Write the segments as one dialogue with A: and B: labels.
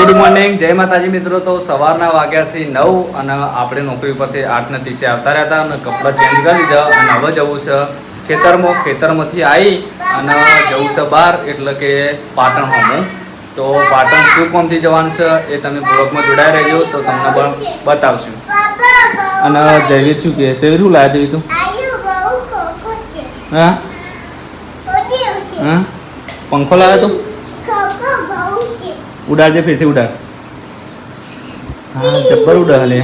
A: Good morning જય માતાજી મિત્રો. તો સવારના વાગ્યા છે નવ અને આપણે નોકરી પરથી આઠ ને ત્રીસે આવતા રહ્યા હતા અને કપડાં ચેન્જ કરી લીધા અને હવે જવું છે ખેતરમાં. ખેતરમાંથી આવી અને જવું છે બહાર એટલે કે પાટણ હોમું. તો પાટણ શું કોમથી જવાનું છે એ તમે બ્લોગમાં જોડાઈ રહેજો. તો તમને પણ બતાવશું. અને જયવીર શું કહે? જયવીર શું લાવ્યા જયવીર તું? હા? હા? પંખો લાવ્યો તો? ઉડાડજે ફેરથી ઉડાડ. હા જબ્બર ઉડાડ. હલે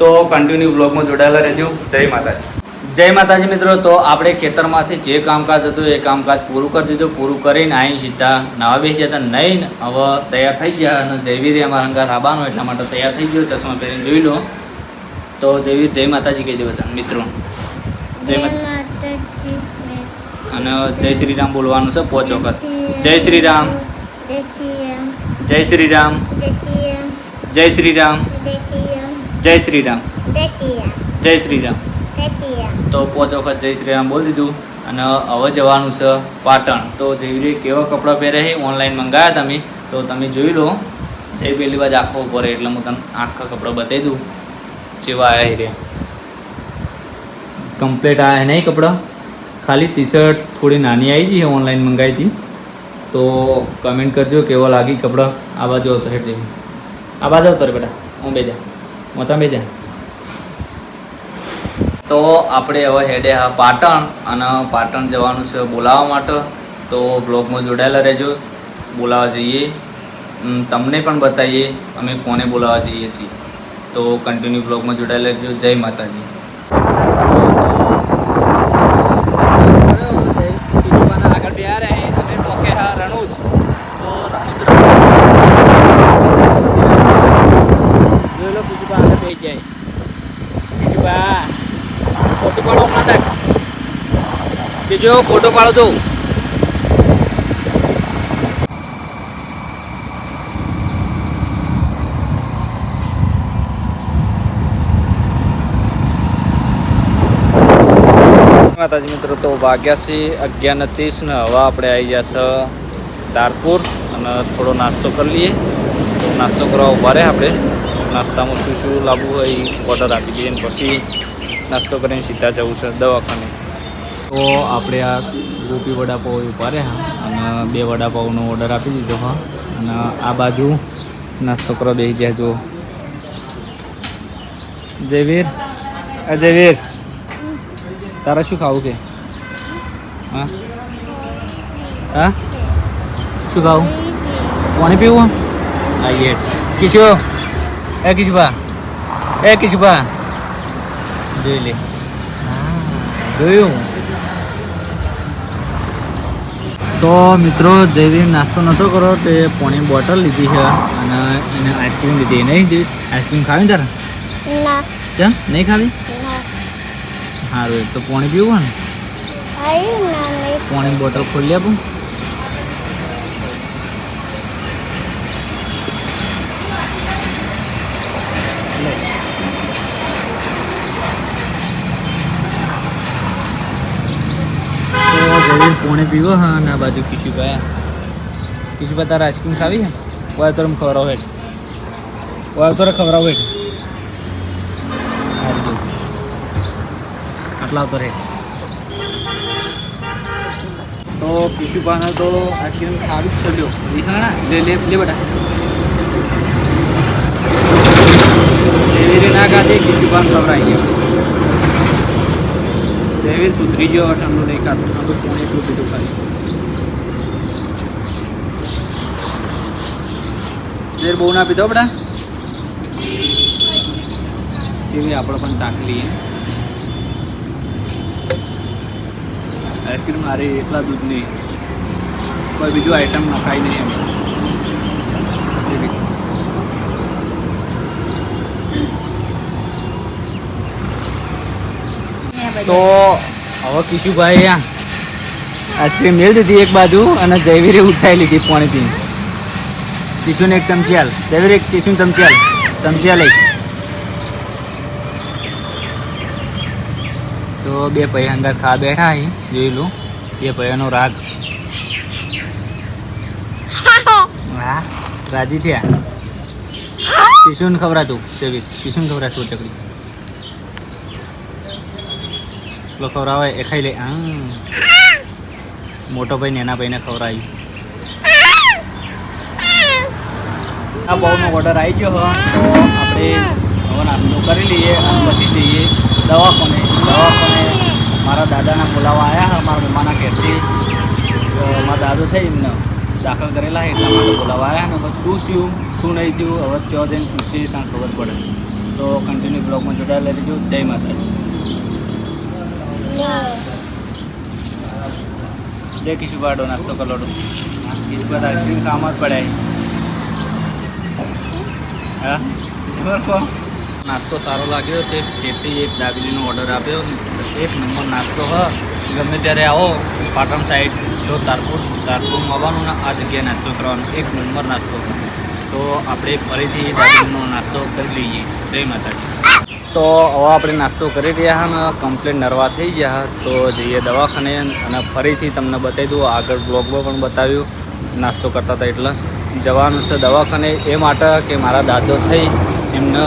A: તો કન્ટિન્યુ બ્લોગમાં જોડાયેલા રહેજો. જય માતાજી. જય માતાજી મિત્રો તો આપણે ખેતરમાંથી જે કામકાજ હતું એ કામકાજ પૂરું કરી દીધું. પૂરું કરીને અહીં સીધા નવા બેસી જતા નહીં હવે તૈયાર થઈ ગયા અને જયવીર અમારા અંગાત આવવાનો એટલા માટે તૈયાર થઈ ગયો. ચશ્મા પહેરીને જોઈ લો. તો જયવીર જય માતાજી કહી દે બધા મિત્રો. જય અને જય શ્રી રામ બોલવાનું છે પોચ વખત જય શ્રી રામ જય શ્રી રામ જય શ્રી રામ જય શ્રી રામ જય શ્રી રામ તો પાંચ વખત જય શ્રી રામ બોલી દીધું અને હવે જવાનું છે પાટણ. તો જેવી રીતે કેવા કપડાં પહેરે છે ઓનલાઈન મંગાવ્યા તમે તો તમે જોઈ લો. એ પહેલી બાજુ આખો ઉપર એટલે હું તમને આખા કપડાં બતાવી દઉં. જેવા આવ્યા રે કમ્પ્લીટ આવ્યા નહીં કપડાં? ખાલી ટી શર્ટ થોડી નાની આવી ગઈ ઓનલાઈન મંગાવી હતી. તો કમેન્ટ કરજો કેવો લાગી કપડાં. આ બાજુ આવતો હેઠ જઈ આ બાજુ આવતો બેટા. હું બેજા મોચા બેજા તો આપણે હવે હેડે હા પાટણ અને પાટણ જવાનું છે બોલાવવા માટે. તો બ્લોગમાં જોડાયેલા રહેજો. બોલાવવા જઈએ. તમને પણ બતાવીએ અમે કોને બોલાવવા જઈએ છીએ. તો કન્ટિન્યુ બ્લોગમાં જોડાયેલા રહેજો. જય માતાજી આગળ બે રહે અમે ટોકે હા રણુજ તો રણુજ જોઈ લો બીજું આગળ બે જાય બીજું બા ફોટો પાડો હમણાં તક બીજો ફોટો પાડો તો. માતાજી મિત્રો, તો વાગ્યા છે અગિયાર ને ત્રીસ ને હવે આપણે આવી છે દારપુર અને થોડો નાસ્તો કરી લઈએ. નાસ્તો કરવા ઊભા રહે આપણે. નાસ્તામાં શું શું લાવવું હોય એ ઓર્ડર આપી દઈએ પછી નાસ્તો કરીને સીધા જવું છે દવાખાને. તો આપણે આ ગોપી વડાપાઉં ઉપાડે હા. અને બે વડાપાઉંનો ઓર્ડર આપી દીધો હા. અને આ બાજુ નાસ્તો કરો બેસી ગયા જો. જયવીર? જયવીર તારે શું ખાવું કે? હા? હા? શું ખાવું? પાણી પીવું આઈએ કિશો. એ કિશુભા. એ કિશુભા. જોઈ લે. હા, જોયું. તો મિત્રો જયવીર નાસ્તો નહોતો કરો તે પોણી બોટલ લીધી છે અને એને આઈસ્ક્રીમ લીધી. નહીં જેવી આઈસ્ક્રીમ ખાવી ને. તારે ચા નહીં ખાવી? સારું તો પોણી પીવું ને? પોણી બોટલ ખોલી આપું. જરીર પોણે પીવો, હા, ના, બાજુ કિશુભાઈ કિશુભાઈ તારા આઈસ્ક્રીમ ખાવી હે ઓય તો ખવડાવ હેઠ. ઓય તો ખવડાવો હેઠ. આટલા આવતો રે. તો કિશુભાને તો આઈસ્ક્રીમ ખાવી જ ચલ્યો લ્યો. વિહાણા લે લે લે બેટા. એવી રીતે ના ખાધી કિશુભાન ખવડાવી ગયા. નહીં ખાતું ઠંડુ પાણી એટલું પીધું ખાલી દેર બહુ ના પીધો બડા જેવી આપણે પણ ચાખી લઈએ આઈસ્ક્રીમ મારી એટલા દૂધની કોઈ બીજું આઈટમ નખાય નહીં એમ તો હવે કિશુભાઈ આઈસ્ક્રીમ મેળ દીધી એક બાજુ અને જયવીરે ઉઠાઈ લીધી પાણીથી કિશુને એક ચમચી હાલ જયવીર એક કિશુને ચમચી હાલ ચમચી હાલ એક. તો બે ભાઈ અંદર ખા બેઠા અહીં જોઈ લો. બે ભાઈઓનો રાગ. હા રાજી થયા. કિશુને ખવડાતું જયવીર. કિશુને ખવડાતું ચકડી પેલો ખવડાવે એ ખાઈ લે. હા. મોટો ભાઈ નેના ભાઈને ખવડાવી. આ બહુનો ઓર્ડર આવી ગયો હોય તો આપણે હવે નાસ્તો કરી લઈએ અને પછી જઈએ દવાખાને. દવાખાને મારા દાદાના બોલાવવા આવ્યા હા, મારા મમ્માના ઘેરથી. મારા દાદો થઈ એમને દાખલ કરેલા છે એટલા માટે બોલાવવા આવ્યા ને બસ શું થયું? શું નહીં થયું? હવે ત્યાં જઈને પૂછીએ ત્યાં ખબર પડે. તો કન્ટિન્યુ બ્લોગમાં જોડાયેલા રહેજો. જય માતાજી. કિશુ પાડો નાસ્તો કલોડો કિસ્મત આઈસ્ક્રીમ કામ જ પડે હા નાસ્તો સારો લાગ્યો તે તેથી એક દાબેલીનો ઓર્ડર આપ્યો એક નંબર નાસ્તો હ ગમે ત્યારે આવો પાટણ સાઈડ જો તારપુર તારપુર મળવાનું ને આ જગ્યાએ નાસ્તો કરવાનો એક નંબર નાસ્તો તો આપણે ફરીથી દાબેલીનો નાસ્તો કરી લઈએ જય માતાજી તો હવે આપણે નાસ્તો કરી રહ્યા હા ને કમ્પ્લેટ નરવા થઈ ગયા હા. તો જઈએ દવાખાને અને ફરીથી તમને બતાવી દઉં, આગળ બ્લોગમાં પણ બતાવ્યું. નાસ્તો કરતા હતા એટલે. જવાનું છે દવાખાને એ માટે કે મારા દાદો થઈ, એમને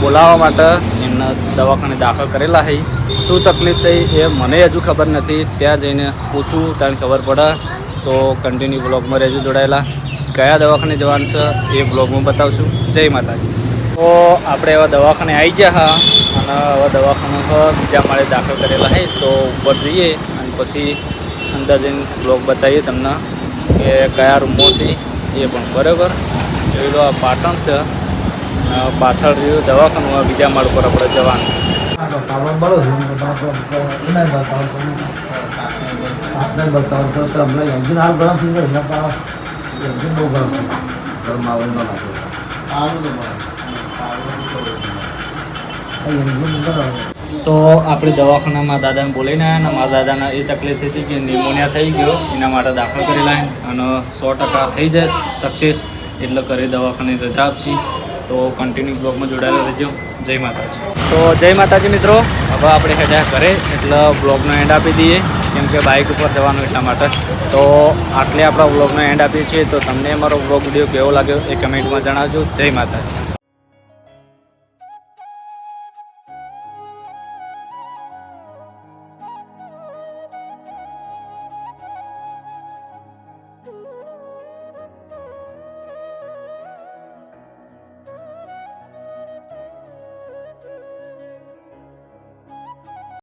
A: બોલાવવા માટે, એમને દવાખાને દાખલ કરેલા છે શું તકલીફ થઈ એ મને હજુ ખબર નથી. ત્યાં જઈને પૂછું ત્યારે ખબર પડે. તો કન્ટિન્યુ બ્લોગમાં રહેજો જોડાયેલા. કયા દવાખાને જવાનું છે એ બ્લોગમાં બતાવશું. જય માતાજી. તો આપણે એવા દવાખાને આવી ગયા હા. અને હવે દવાખાનું બીજા માળે દાખલ કરેલા છે તો ઉપર જઈએ અને પછી અંદર જઈને બ્લોગ બતાવીએ તમને કે કયા રૂમો છે એ પણ. બરાબર? જોઈ લો આ પાટણ છે. પાછળ રહ્યું દવાખાનું બીજા માળ પર આપણે જવાનું.
B: એન્જિન બહુ ગરમ થઈ જાય ગરમાવો ન લાગે એન્જિન ગરમ
A: તો આપણે દવાખાનામાં દાદાને બોલાવીને આવ્યા અને મારા દાદાને એ તકલીફ હતી કે નિમોનિયા થઈ ગયો. એના માટે દાખલ કરેલા છે. અને સો ટકા થઈ જાય સક્સેસ એટલે ઘરે દવાખાને રજા આપશી. તો કન્ટિન્યુ બ્લોગમાં જોડાયેલા રહેજો. જય માતાજી. તો જય માતાજી મિત્રો. હવે આપણે હેડ્યા ઘરે, એટલે બ્લોગનો એન્ડ આપી દઈએ. કેમ કે બાઇક ઉપર જવાનું એટલા માટે. તો આટલે આપણા બ્લોગનો એન્ડ આપીએ છીએ. તો તમને અમારો બ્લોગ વીડિયો કેવો લાગ્યો એ કમેન્ટમાં જણાવજો. જય માતાજી.